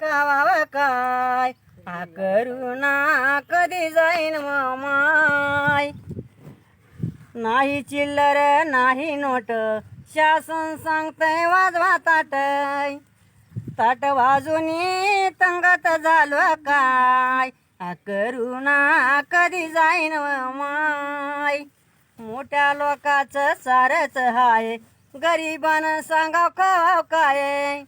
कावाव काय? हा करुणा कधी जाईन माय? नाही चिल्लर नाही नोट शासन सांगतय वाजवा ताट ताट वाजूनी तंगत झालो काय? हा करुणा कधी जाईन माय? मोठ्या लोकाचं सारच हाय गरीबानं सांगाव खाव हो काय?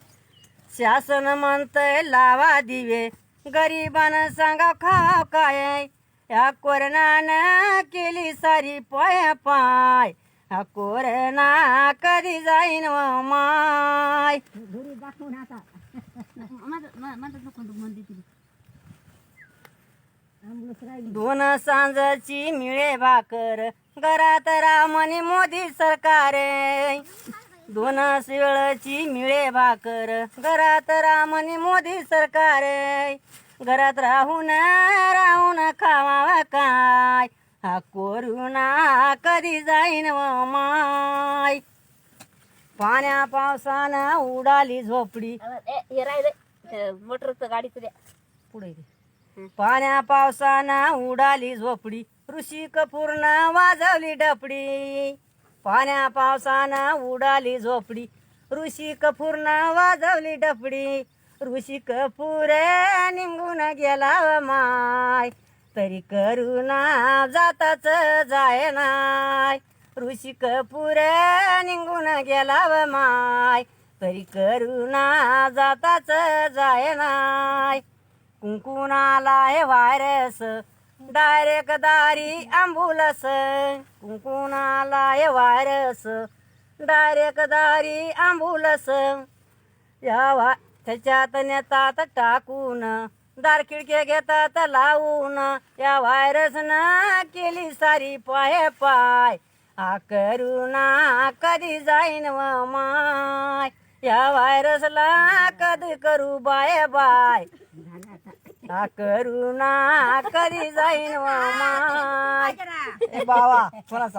शासन म्हणतंय लावा दिवे. गरिबानं सांगा खाव काय? या कोरोनानं केली सारी पाय पाय. हा कोरोना कधी जाईन व माय? घरी दाखवून आता. दोन सांजची मिळे भाकर. घरात रामनी मोदी सरकार. दोन शिळची मिळे भाकर. घरात रामनी मोदी सरकार. घरात राहून राहून खावा काय? हा कोरोना कधी जाईन व माय? पाण्या पावसानं उडाली झोपडी. हे राहिले मोटरचं गाडीचं द्या. पुढे. पाण्या पावसानं उडाली झोपडी. ऋषी कपूरनं वाजवली डपडी. पाण्या पावसानं उडाली झोपडी. ऋषी कपूरनं वाजवली डपडी ऋषी कपूर निघून गेला माय. तरी करुणा जाताच जाय नाय. ऋषी कपूर निघून गेला व माय. तरी करुणा जाताच जाय नाय. कुंकुनाला हे व्हायरस डायरेक्ट दारी आंबुलस कुंकुणाला हे व्हायरस डायरेक्ट दारी आंबुलस या वा त्याच्यात नेतात टाकून. दार खिडके घेतात लावून. या व्हायरसनं केली सारी पाय पाय. हा करुणा कधी जाईन व माय. या व्हायरसला कधी करू बाय बाय. आता हा करुणा कधी जाईन माय. ए बावा कोणाचा